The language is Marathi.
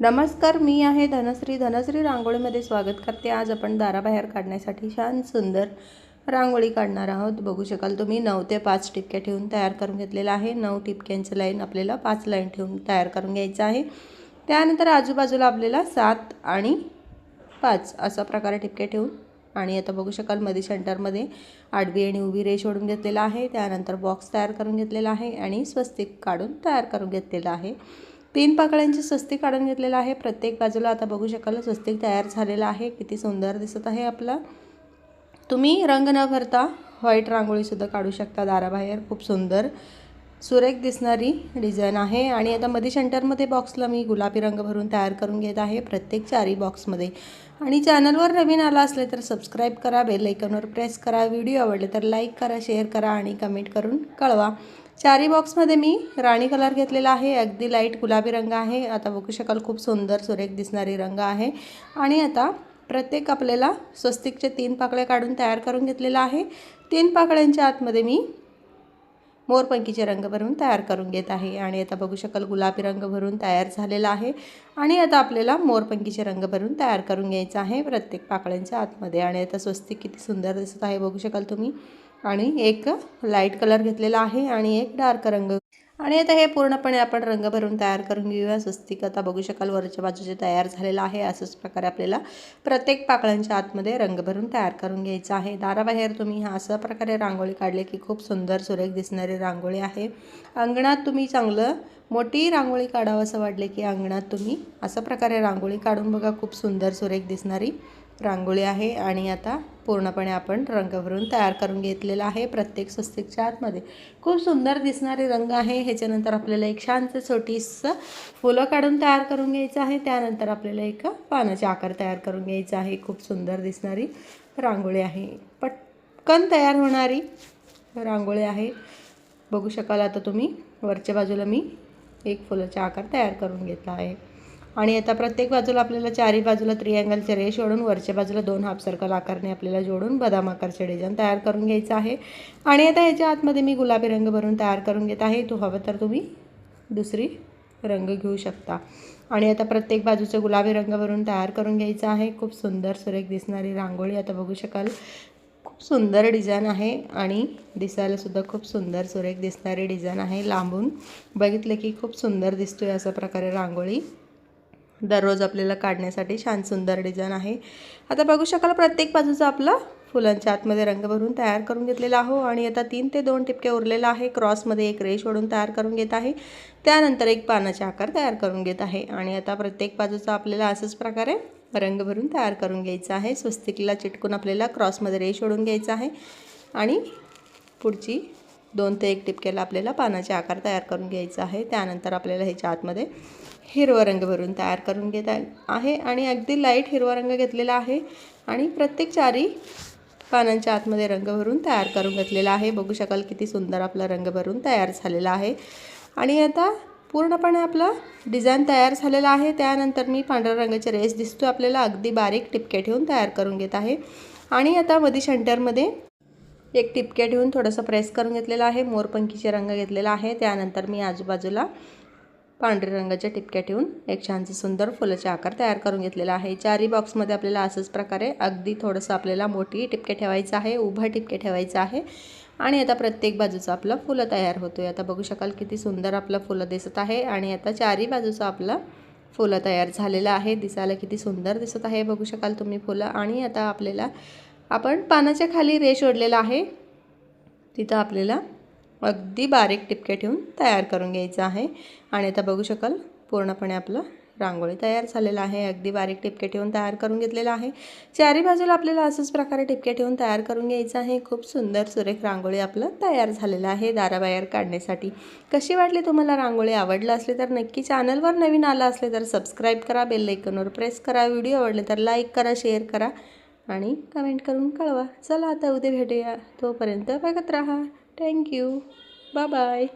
नमस्कार मी आहे धनश्री. धनश्री रांगोळीमध्ये स्वागत करते. आज आपण दाराबाहेर काढण्यासाठी छान सुंदर रांगोळी काढणार आहोत. बघू शकाल तुम्ही नऊ ते पाच टिपक्या ठेवून तयार करून घेतलेलं आहे. नऊ टिपक्यांचं लाईन आपल्याला पाच लाईन ठेवून तयार करून घ्यायचं आहे. त्यानंतर आजूबाजूला आपल्याला सात आणि पाच असा प्रकारे टिपक्या ठेवून आणि आता बघू शकाल मध्ये सेंटरमध्ये आडवी आणि उभी रेष ओढून घेतलेला आहे. त्यानंतर बॉक्स तयार करून घेतलेला आहे आणि स्वस्तिक काढून तयार करून घेतलेला आहे. तीन पाकळ्यांची स्वस्तिक काढून घेतलेलं आहे. प्रत्येक बाजूला आता बघू शकाल स्वस्तिक तयार झालेला आहे. किती सुंदर दिसत आहे आपला. तुम्ही रंग न भरता व्हाईट रांगोळीसुद्धा काढू शकता दाराबाहेर. खूप सुंदर. सुरेख दिसणारी डिझाईन आहे. आणि आता मध्ये सेंटरमध्ये बॉक्सला मी गुलाबी रंग भरून तयार करून घेत आहे प्रत्येक चारी बॉक्समध्ये आणि चॅनलवर नवीन आला असले तर सबस्क्राईब करा बेल आयकॉनवर प्रेस करा. व्हिडिओ आवडले तर लाईक करा शेअर करा आणि कमेंट करून कळवा. चारी बॉक्समध्ये मी राणी कलर घेतलेला आहे. अगदी लाइट गुलाबी रंग आहे. आता बघू शकाल खूप सुंदर सुरेख दिसणारी रंग आहे. आणि आता प्रत्येक आपल्याला स्वस्तिकचे तीन पाकळ्या काढून तयार करून घेतलेला आहे. तीन पाकळ्यांच्या आतमध्ये मी मोरपंखीचे रंग भरून तयार करून घेत आहे. आणि आता बघू शकाल गुलाबी रंग भरून तयार झालेला आहे. आणि आता आपल्याला मोरपंखीचे रंग भरून तयार करून घ्यायचा आहे प्रत्येक पाकळ्यांच्या आतमध्ये. आणि आता स्वस्तिक किती सुंदर दिसत आहे बघू शकाल तुम्ही. आणि एक लाइट कलर घेतलेला आहे आणि एक डार्क रंग आणि आता हे पूर्णपणे आपण रंग भरून तयार करून घेऊया. स्वस्तिक आता बघू शकाल वरच्या बाजूचे तयार झालेलं आहे. असंच प्रकारे आपल्याला प्रत्येक पाकळ्यांच्या आतमध्ये रंग भरून तयार करून घ्यायचा आहे. दाराबाहेर तुम्ही हा असं प्रकारे रांगोळी काढले की खूप सुंदर सुरेख दिसणारी रांगोळी आहे. अंगणात तुम्ही चांगलं मोठी रांगोळी काढावं असं वाटले की अंगणात तुम्ही असं प्रकारे रांगोळी काढून बघा. खूप सुंदर सुरेख दिसणारी रांगोळी आहे आणि आता पूर्णपणे आपण रंग भरून तयार करून घेतलेला आहे प्रत्येक स्वस्तिकच्या आतमध्ये. खूप सुंदर दिसणारे रंग आहे. ह्याच्यानंतर आपल्याला एक शांत छोटीसं फुलं काढून तयार करून घ्यायचं आहे. त्यानंतर आपल्याला एक पानाचे आकार तयार करून घ्यायचा आहे. खूप सुंदर दिसणारी रांगोळी आहे. पटकन तयार होणारी रांगोळी आहे. बघू शकाल आता तुम्ही. वरच्या बाजूला मी एक फुलाचा आकार तयार करून घेतला आहे. आणि आता प्रत्येक बाजूला आपल्याला चारी बाजूला त्रिअँगलचे रेष ओढून वरच्या बाजूला दोन हाफ सर्कल आकारने आपल्याला जोडून बदाम आकारचे डिझाईन तयार करून घ्यायचं आहे. आणि आता ह्याच्या आतमध्ये मी गुलाबी रंग भरून तयार करून घेत आहे. तो हवं तर तुम्ही दुसरी रंग घेऊ शकता. आणि आता प्रत्येक बाजूचे गुलाबी रंग भरून तयार करून घ्यायचं आहे. खूप सुंदर सुरेख दिसणारी रांगोळी आता बघू शकाल. खूप सुंदर डिझाईन आहे आणि दिसायलासुद्धा खूप सुंदर सुरेख दिसणारी डिझाईन आहे. लांबून बघितलं की खूप सुंदर दिसतोय अशा प्रकारे रांगोळी. दररोज आपल्याला काढण्यासाठी छान सुंदर डिझाईन आहे. आता बघू शकाल प्रत्येक बाजूचा आपला फुलांच्या आतमध्ये रंग भरून तयार करून घेतलेला आहो. आणि आता तीन ते दोन टिपके उरलेला आहे. क्रॉसमध्ये एक रेश ओढून तयार करून घेत आहे. त्यानंतर एक पानाचे आकार तयार करून घेत आहे. आणि आता प्रत्येक बाजूचा आपल्याला असंच प्रकारे रंग भरून तयार करून घ्यायचा आहे. स्वस्तिकला चिटकून आपल्याला क्रॉसमध्ये रेश ओढून घ्यायचा आहे. आणि पुढची दोन ते एक टिपक्याला आपल्याला पानाचे आकार तयार करून घ्यायचा आहे. त्यानंतर आपल्याला ह्याच्या आतमध्ये हिरवा रंग भरून तयार करून घेत आहे. आणि अगदी लाइट हिरवा रंग घेतलेला आहे आणि प्रत्येक चारी पानांच्या आतमध्ये रंग भरून तयार करून घेतलेला आहे. बघू शकाल किती सुंदर आपला रंग भरून तयार झालेला आहे. आणि आता पूर्णपणे आपलं डिझाईन तयार झालेला आहे. त्यानंतर मी पांढऱ्या रंगाचे रेस दिसतो आपल्याला. अगदी बारीक टिपके ठेवून तयार करून घेत आहे. आणि आता मध्ये सेंटरमध्ये एक टिपके ठेवून थोडंसं प्रेस करून घेतलेलं आहे. मोरपंखीचे रंग घेतलेला आहे. त्यानंतर मी आजूबाजूला पांढऱ्या रंगाच्या टिपक्या ठेवून एक छानसं सुंदर फुलाचे आकार तयार करून घेतलेला आहे. चारी बॉक्समध्ये आपल्याला असंच प्रकारे अगदी थोडंसं आपल्याला मोठी टिपके ठेवायचं आहे उभं टिपके ठेवायचं आहे. आणि आता प्रत्येक बाजूचं आपलं फुलं तयार होतो आहे आता बघू शकाल किती सुंदर आपलं फुलं दिसत आहे. आणि आता चारी बाजूचं आपलं फुलं तयार झालेलं आहे. दिसायला किती सुंदर दिसत आहे. बघू शकाल तुम्ही फुलं. आणि आता आपल्याला आपण पानाच्या खाली रेश ओढलेला आहे. तिथं आपल्याला अगदी बारीक टिपके ठेवून तयार करून घ्यायचं आहे. आणि आता बघू शकाल पूर्णपणे आपलं रांगोळी तयार झालेलं आहे. अगदी बारीक टिपके ठेवून तयार करून घेतलेलं आहे. चारी बाजूला आपल्याला असंच प्रकारे टिपके ठेवून तयार करून घ्यायचं आहे. खूप सुंदर सुरेख रांगोळी आपलं तयार झालेलं आहे दाराबाहेर काढण्यासाठी. कशी वाटली तुम्हाला रांगोळी? आवडलं असले तर नक्की चॅनलवर नवीन आलं असले तर सबस्क्राईब करा बेल लायकनवर प्रेस करा. व्हिडिओ आवडले तर लाईक करा शेअर करा. आणि कमेंट करून कळवा. चला आता उद्या भेटूया. तोपर्यंत बघत राहा. Thank you bye bye